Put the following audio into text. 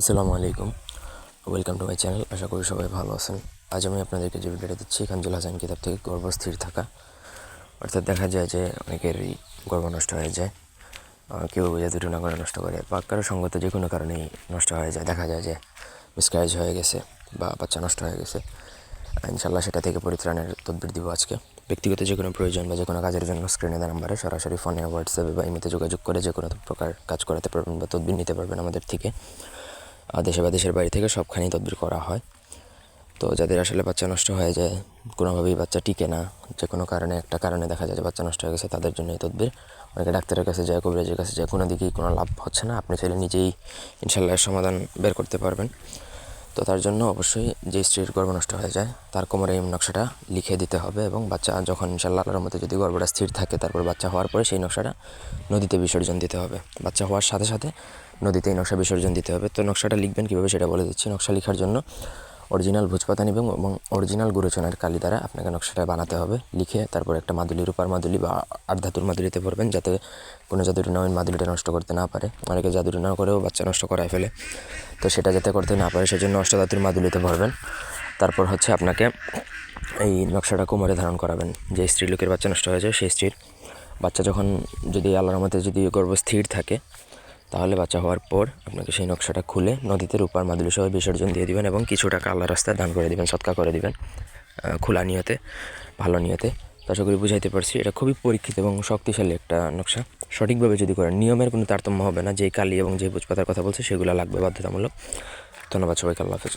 আসসালামু আলাইকুম। Welcome to my channel আশা করি সবাই ভালো আছেন। আজ আমি আপনাদেরকে যে ভিডিওটা দিচ্ছি কাঞ্জুল হাসান কিতাব থেকে গর্ভস্থির থাকা। অর্থাৎ দেখা যায় যে অনেকেরই গর্ভ নষ্ট হয়ে যায়। কেউ বুঝে দুটো না করে নষ্ট করে। বা কারও সঙ্গত যে কোনো কারণেই নষ্ট হয়ে যায়। দেখা যায় যে মিসক্যারেজ হয়ে গেছে বা বাচ্চা নষ্ট হয়ে গেছে। ইনশাল্লাহ সেটা থেকে পরিত্রাণের তদবির দিব আজকে। ব্যক্তিগত যে কোনো প্রয়োজন বা যে কোনো কাজের জন্য স্ক্রিনে দেওয়া নাম্বারে সরাসরি ফোনে হোয়াটসঅ্যাপে বা ইমেতে যোগাযোগ করে যে কোনো প্রকার কাজ করাতে পারবেন বা তদবির নিতে পারবেন আমাদের থেকে। দেশে বা দেশের বাড়ি থেকে সবখানেই তদবির করা হয়। তো যাদের আসলে বাচ্চা নষ্ট হয়ে যায়, কোনোভাবেই বাচ্চা টিকে না, যে কোনো কারণে, একটা কারণে দেখা যায় যে বাচ্চা নষ্ট হয়ে গেছে, তাদের জন্য এই তদবির। অনেকে ডাক্তারের কাছে যায়, কবিরাজের কাছে যায়, কোনো দিকেই কোনো লাভ হচ্ছে না। আপনি চাইলে নিজেই ইনশাল্লাহ সমাধান বের করতে পারবেন। তো তার জন্য অবশ্যই যে স্ত্রীর গর্ভ নষ্ট হয়ে যায়, তার কোমরে এই নকশাটা লিখে দিতে হবে এবং বাচ্চা যখন ইনশাল্লাহ আল্লাহর মধ্যে যদি গর্ভটা স্থির থাকে, তারপর বাচ্চা হওয়ার পরে সেই নকশাটা নদীতে বিসর্জন দিতে হবে। বাচ্চা হওয়ার সাথে সাথে নদীতে এই নকশা বিসর্জন দিতে হবে। তো নকশাটা লিখবেন কীভাবে সেটা বলে দিচ্ছি। নকশা লেখার জন্য অরিজিনাল ভোজপাতা নেবেন এবং অরিজিনাল গুরুচনের কালি দ্বারা আপনাকে নকশাটা বানাতে হবে। লিখে তারপর একটা মাদুলি, রূপার মাদুলি বা আট ধাতুর মাদুলিতে পড়বেন যাতে কোনো জাদুরি না ওই মাদুলিটা নষ্ট করতে না পারে। অনেকে জাদুরি না করেও বাচ্চা নষ্ট করায় ফেলে। তো সেটা যাতে করতে না পারে, সেজন্য অষ্টধাতুর মাদুলিতে ভরবেন। তারপর হচ্ছে আপনাকে এই নকশাটা কোমরে ধারণ করাবেন। যে স্ত্রী লোকের বাচ্চা নষ্ট হয়ে যায় সেই স্ত্রীর বাচ্চা যখন যদি আল্লাহর মধ্যে যদি গর্ভ স্থির থাকে তাহলে বাচ্চা হওয়ার পর আপনাকে সেই নকশাটা খুলে নদীতে রূপার মাদুলি সহ বিসর্জন দিয়ে দিবেন এবং কিছুটা টাকা আল্লাহ রাস্তায় দান করে দিবেন সৎকা করে দিবেন খোলা নিয়তে, ভালো নিয়তে। আশা করি বুঝাইতে পারছি, এটা খুবই পরীক্ষিত এবং শক্তিশালী একটা নকশা। সঠিকভাবে যদি করেন, নিয়মের কোনো তারতম্য হবে না, যেই কালি এবং যে বুঝপাতার কথা বলছে সেগুলো লাগবে বাধ্যতামূলক। ধন্যবাদ সবাইকে, আল্লাহ হাফেজ।